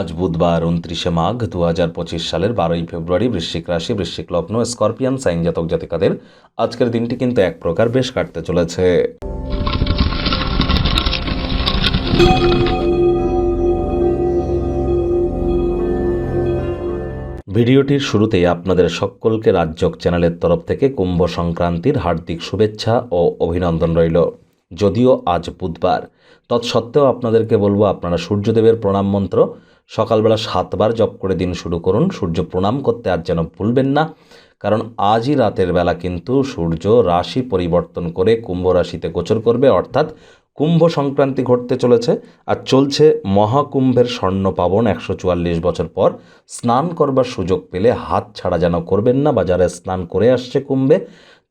আজ বুধবার উনত্রিশে মাঘ দু হাজার পঁচিশ সালের বারোই ফেব্রুয়ারি বৃশ্চিক রাশি, বৃশ্চিক লগ্ন, স্করপিয়ান, সাইন জাতক জাতিকাদের আজকের দিনটি কিন্তু এক প্রকার বেশ কাটতে চলেছে। ভিডিওটির শুরুতেই আপনাদের সকলকে রাজ্যক চ্যানেলের তরফ থেকে কুম্ভ সংক্রান্তির হার্দিক শুভেচ্ছা ও অভিনন্দন রইল। যদিও আজ বুধবার, তৎসত্ত্বেও আপনাদেরকে বলব আপনারা সূর্যদেবের প্রণাম মন্ত্র সকালবেলা সাতবার জপ করে দিন শুরু করুন। সূর্য প্রণাম করতে আর যেন ভুলবেন না। কারণ আজই রাতের বেলা কিন্তু সূর্য রাশি পরিবর্তন করে কুম্ভ রাশিতে গোচর করবে। অর্থাৎ কুম্ভ সংক্রান্তি ঘটতে চলেছে আর চলছে মহাকুম্ভের স্বর্ণ পাবন একশো চুয়াল্লিশ বছর পর। স্নান করবার সুযোগ পেলে হাত ছাড়া যেন করবেন না। বা যারা স্নান করে আসছে কুম্ভে।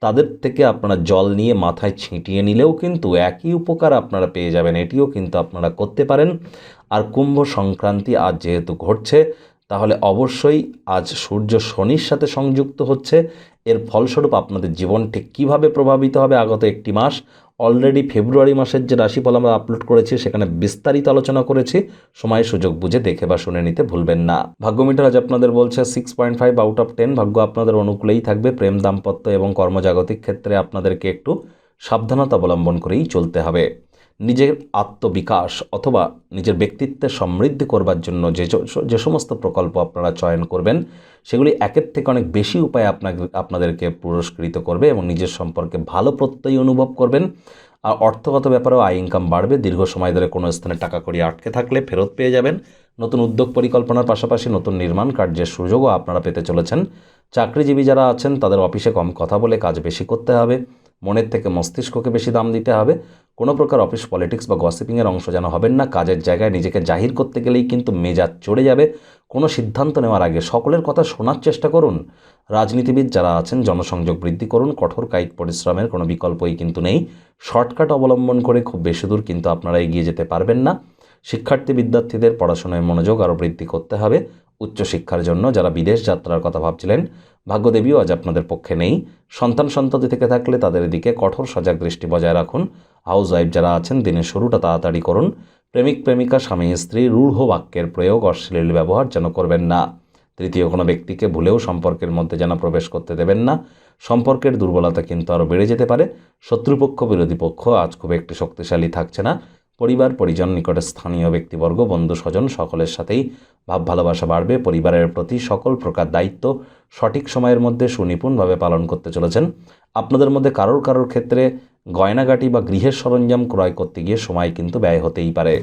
তাদের থেকে আপনারা জল নিয়ে মাথায় ছিটিয়ে নিলেও কিন্তু একই উপকার আপনারা পেয়ে যাবেন। এটিও কিন্তু আপনারা করতে পারেন। আর কুম্ভ সংক্রান্তি আজ যেহেতু ঘটছে, তাহলে অবশ্যই আজ সূর্য শনির সাথে সংযুক্ত হচ্ছে। এর ফলস্বরূপ আপনাদের জীবন ঠিক কীভাবে প্রভাবিত হবে আগত একটি মাস? অলরেডি ফেব্রুয়ারি মাসের যে রাশিফল আমরা আপলোড করেছি, সেখানে বিস্তারিত আলোচনা করেছি। সময়, সুযোগ বুঝে দেখে বা শুনে নিতে ভুলবেন না। ভাগ্যমিটার আজ আপনাদের বলছে six point five out of ten ভাগ্য আপনাদের অনুকূলেই থাকবে। প্রেম, দাম্পত্য এবং কর্মজাগতিক ক্ষেত্রে আপনাদেরকে একটু সাবধানতা অবলম্বন করেই চলতে হবে। নিজের আত্মবিকাশ অথবা নিজের ব্যক্তিত্বের সমৃদ্ধি করবার জন্য যে যে সমস্ত প্রকল্প আপনারা চয়ন করবেন, সেগুলি একের থেকে অনেক বেশি উপায়ে আপনাকে, আপনাদেরকে পুরস্কৃত করবে এবং নিজের সম্পর্কে ভালো প্রত্যয় অনুভব করবেন। আর অর্থগত ব্যাপারেও আয় ইনকাম বাড়বে। দীর্ঘ সময় ধরে কোনো স্থানে টাকা কড়ি আটকে থাকলে ফেরত পেয়ে যাবেন। নতুন উদ্যোগ পরিকল্পনার পাশাপাশি নতুন নির্মাণ কার্যের সুযোগও আপনারা পেতে চলেছেন। চাকরিজীবী যারা আছেন, তাদের অফিসে কম কথা বলে কাজ বেশি করতে হবে। মনের থেকে মস্তিষ্ককে বেশি দাম দিতে হবে। কোনো প্রকার অফিস পলিটিক্স বা গসিপিংয়ের অংশ যেন হবেন না। কাজের জায়গায় নিজেকে জাহির করতে গেলেই কিন্তু মেজাজ চড়ে যাবে। কোনো সিদ্ধান্ত নেওয়ার আগে সকলের কথা শোনার চেষ্টা করুন। রাজনীতিবিদ যারা আছেন, জনসংযোগ বৃদ্ধি করুন। কঠোর কায়িক পরিশ্রমের কোনো বিকল্পই কিন্তু নেই। শর্টকাট অবলম্বন করে খুব বেশি দূর কিন্তু আপনারা এগিয়ে যেতে পারবেন না। শিক্ষার্থী, বিদ্যার্থীদের পড়াশোনায় মনোযোগ আরও বৃদ্ধি করতে হবে। উচ্চশিক্ষার জন্য যারা বিদেশ যাত্রার কথা ভাবছিলেন, ভাগ্যদেবীও আজ আপনাদের পক্ষে নেই। সন্তান সন্ততি থেকে থাকলে তাদের দিকে কঠোর সজাগ দৃষ্টি বজায় রাখুন। হাউস ওয়াইফ যারা আছেন, দিনের শুরুটা তাড়াতাড়ি করুন। প্রেমিক, প্রেমিকা, স্বামী, স্ত্রী, রূঢ় বাক্যের প্রয়োগ অশ্লীল ব্যবহার যেন করবেন না। তৃতীয় কোনো ব্যক্তিকে ভুলেও সম্পর্কের মধ্যে যেন প্রবেশ করতে দেবেন না। সম্পর্কের দুর্বলতা কিন্তু আরও বেড়ে যেতে পারে। শত্রুপক্ষ, বিরোধী পক্ষ আজ খুব একটি শক্তিশালী থাকছে না। পরিবার, পরিজন নিকটে স্থানীয় ব্যক্তিবর্গ বন্ধু স্বজন সকলের সাথেই ভাব ভালোবাসা বাড়বে, পরিবারের প্রতি সকল প্রকার দায়িত্ব সঠিক সময়ের মধ্যে সুনিপুণভাবে পালন করতে চলেছেন। আপনাদের মধ্যে কারোর কারোর ক্ষেত্রে গয়নাগাটি বা গৃহের সরঞ্জাম ক্রয় করতে গিয়ে সময় কিন্তু ব্যয় হতেই পারে।